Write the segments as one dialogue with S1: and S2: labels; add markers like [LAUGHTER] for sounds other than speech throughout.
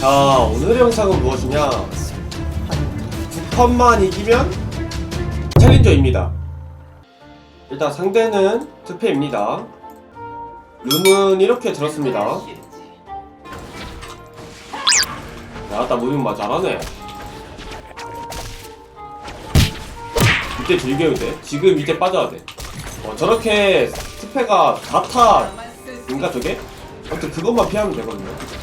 S1: 자 오늘의 영상은 무엇이냐? 두 판만 이기면 챌린저입니다. 일단 상대는 투페입니다. 룬은 이렇게 들었습니다. 야나 무빙 맞 잘하네. 이때 즐겨야 돼. 지금 이때 빠져야 돼. 어, 저렇게 투페가 다타 인가 저게? 아무튼 그것만 피하면 되거든요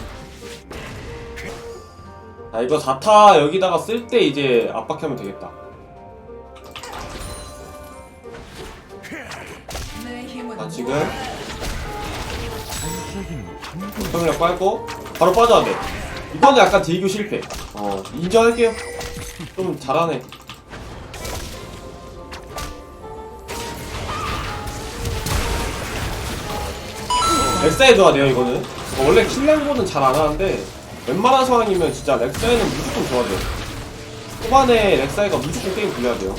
S1: 자 이거 4타 여기다가 쓸 때 이제 압박하면 되겠다. 자 지금. 공격력 빨고 바로 빠져야 돼. 이번에 약간 딜교 실패. 어 인정할게요. 좀 잘하네. 렉사이 좋아야 돼요 이거는. 어, 원래 킬랭보는 잘 안 하는데 웬만한 상황이면 진짜 렉사이는 무조건 돼요. 초반에 렉사이가 무조건 게임 굴려야 돼요.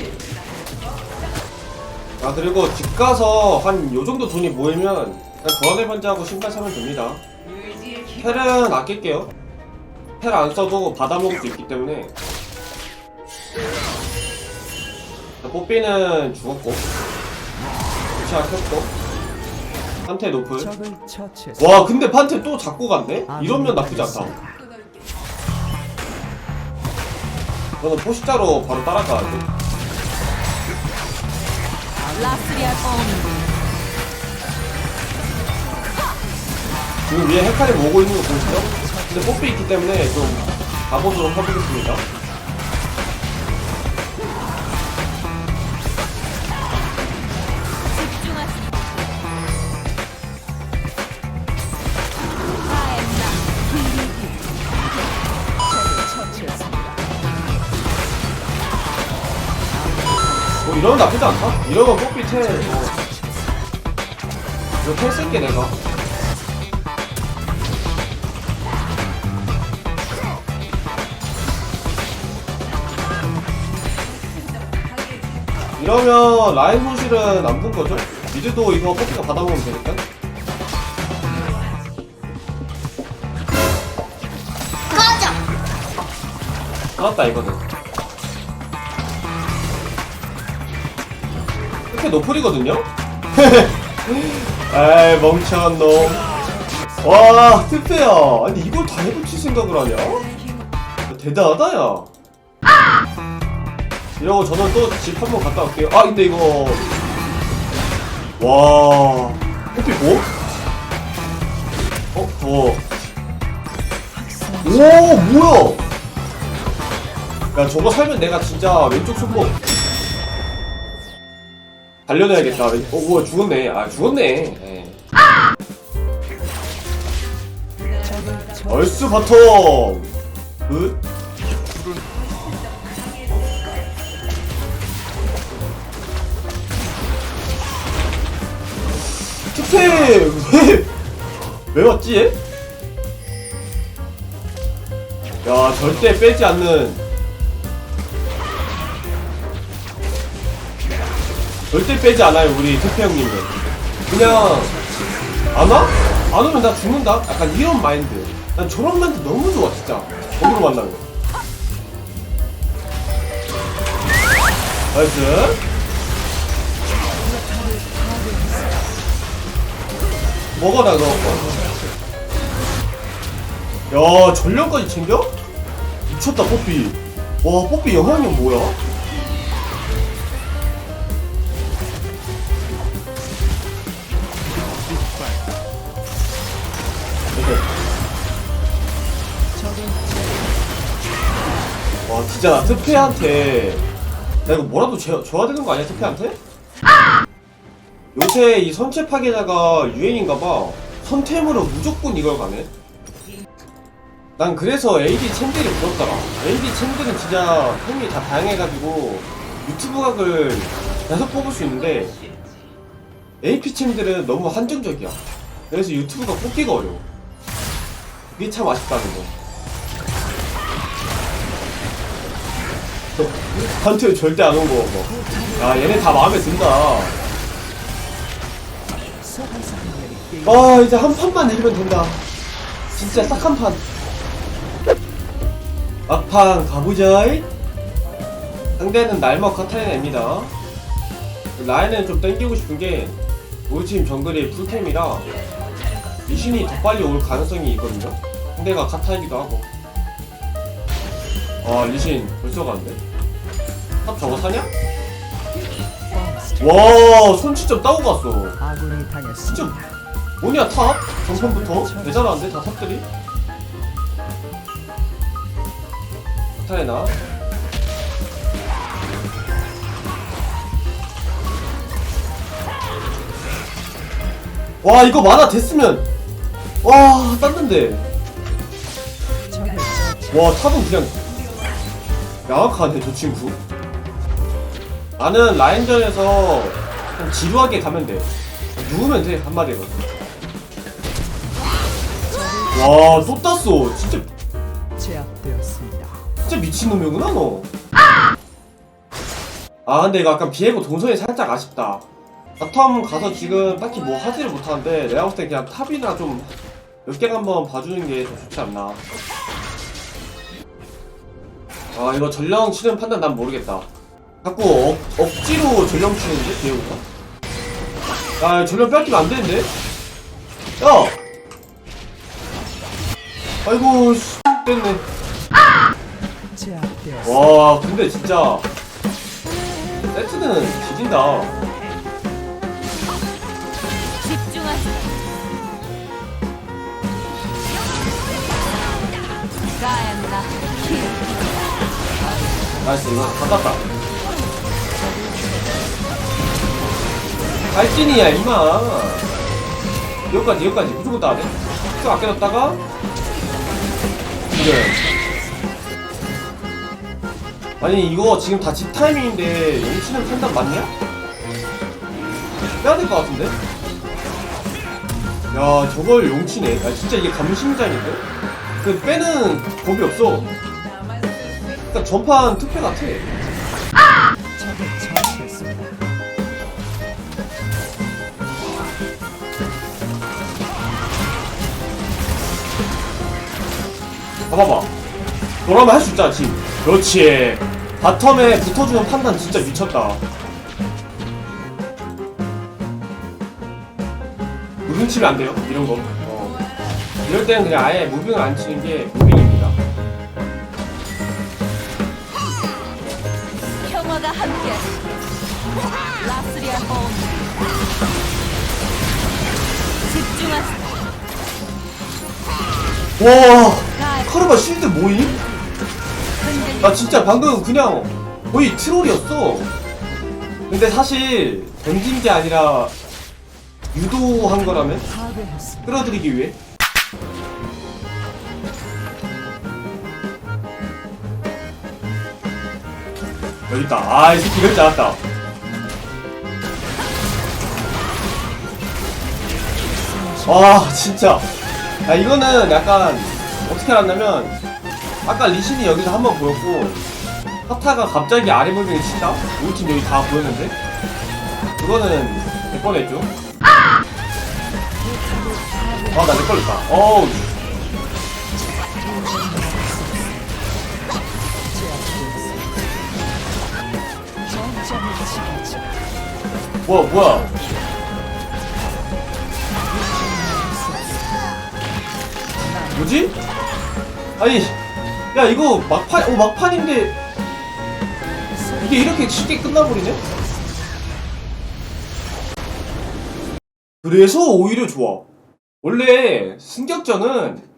S1: 아 그리고 집 가서 한 요정도 돈이 모이면 그냥 도안의 반지하고 신발 사면 됩니다. 텔은 아낄게요. 텔안 써도 받아먹을 수 있기 때문에. 자, 뽀삐는 죽었고. 부차 켰고. 한테 노플. 와 근데 판테 또 잡고 갔네? 이러면 나쁘지 않다 저는 포식자로 바로 따라가야 돼.
S2: 라스리아 뻥
S1: 지금 위에 헤카리 모으고 있는 거 보이시죠? 근데 뽀삐 있기 때문에 좀 가보도록 해보겠습니다 이러면 나쁘지 않다? 이러면 텔 뭐. 이거 텔 쓸게 내가 이러면 라인 호실은 안 본 거죠? 미드도 이거 뽀삐가 받아먹으면 되니까 살았다 이거는 이렇게 노플이거든요? [LAUGHS] 에이 멍청한 놈. 와 특배야. 아니 이걸 다 해붙일 생각을 하냐? 대단하다 야. 이러고 저는 또 집 한번 갔다 올게요. 아 근데 이거 와 호피 뭐? 어 저거 오 뭐야? 야 저거 살면 내가 진짜 왼쪽 손목 달려내야겠다. 어, 뭐야, 죽었네. 아, 죽었네. 예. 얼스 바텀. 굿. 투페 왜, [LAUGHS] 왜 왔지 얘? 야, 절대 빼지 않는 절대 빼지 않아요 우리 태표 형님은 그냥 안 와? 안 오면 나 죽는다? 약간 이런 마인드 난 저런 마인드 너무 좋아 진짜 거기로 만나는 거 나이스 먹어라 너 야, 전령까지 챙겨? 미쳤다, 뽀삐. 와, 뽀삐 영향력 뭐야? 진짜 나 특패한테 나 이거 뭐라도 제, 줘야 되는 거 아니야 특패한테? 요새 이 선체 파괴자가 유행인가봐. 선템으로 무조건 이걸 가네. 난 그래서 AD 챔들이 부럽더라. AD 챔들은 진짜 템이 다 다양해가지고 유튜브 각을 계속 뽑을 수 있는데 AP 챔들은 너무 한정적이야. 그래서 유튜브가 뽑기가 어려워. 그게 참 아쉽다는 거 한테 절대 안온 거. 뭐. 야, 얘네 다 마음에 든다. 아, 이제 한 판만 이기면 된다. 진짜 딱한 판. 막판 가보자 상대는 날먹 카타리나입니다 라인은 좀 땡기고 싶은 게 우리 팀 정글이 풀템이라 리신이 더 빨리 올 가능성이 있거든요 상대가 카타이기도 하고 아 리신 벌써 갔네 탑 저거 사냐?
S3: 퍼스트
S1: 와 손치점 따고 갔어
S3: 아군이 당했습니다.
S1: 진짜 뭐냐 탑? 전편부터 대단한데 다 탑들이 카타리나 와 이거 만화 됐으면 와 땄는데
S3: 적을.
S1: 와 탑은 그냥 양악하네 저 친구 나는 라인전에서 좀 지루하게 가면 돼 누우면 돼 한마디로 와또 땄어 진짜
S3: 제압되었습니다.
S1: 진짜 미친놈이구나 너. 아 근데 이거 약간 비에고 동선이 살짝 아쉽다. 바텀 가서 지금 딱히 뭐 하지를 못하는데 내가 봤을 때 그냥 탑이나 좀 몇 개 한번 봐주는 게 더 좋지 않나. 아 이거 전령 치는 판단 난 모르겠다. 자꾸 억, 억지로 전령 치는데 비에고가? 야 전령 뺏기면 안 되는데? 야! 아이고 씨 됐네. 와 근데 진짜 세트는 지진다 나이스 이거 다 땄다. 발진이야 임마. 여기까지 여기까지. 무조건 따야 돼. 쭉 아껴뒀다가. 지금 아니 이거 지금 다 집 타이밍인데 용치는 판단 맞냐? 빼야 될 것 같은데? 야 저걸 용치네 야 진짜 이게 감심장인데? 그 빼는 법이 없어 그니까 전판 특혜 같아. 봐봐봐. 너라면 할 수 있잖아 지금. 그렇지. 바텀에 붙어주는 판단 진짜 미쳤다. 무빙 치면 안 돼요? 이런 거? 어. 이럴 때는 그냥 아예 무빙을 안 치는 게 무빙입
S2: 평화가 함께하시. 라스리아 온 집중하세요.
S1: 와 카르마 실드 뭐임? 나 진짜 방금 그냥 거의 트롤이었어 근데 사실 던진 게 아니라 유도한 거라면. 끌어들이기 위해 여기 있다. 아이 새끼 이럴 줄 알았다. 와 진짜. 야 이거는 약간 어떻게 알았냐면 아까 리신이 여기서 한 번 보였고 하타가 갑자기 물병이 친다? 우리 팀 여기 다 보였는데? 그거는 내 뻔했죠 아나 내 걸렸다. 어우 뭐야 뭐야? 뭐지? 아니 야 이거 막판 어 막판인데 이게 이렇게 쉽게 끝나버리네? 그래서 오히려 좋아. 원래 승격전은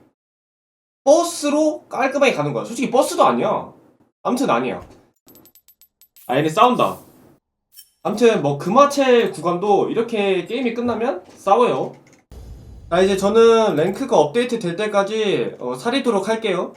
S1: 버스로 깔끔하게 가는 거야. 솔직히 버스도 아니야. 아무튼 아니야. 아 얘네 싸운다 아무튼 뭐 금화체 구간도 이렇게 게임이 끝나면 싸워요. 자 이제 저는 랭크가 업데이트 될 때까지 어, 사리도록 할게요.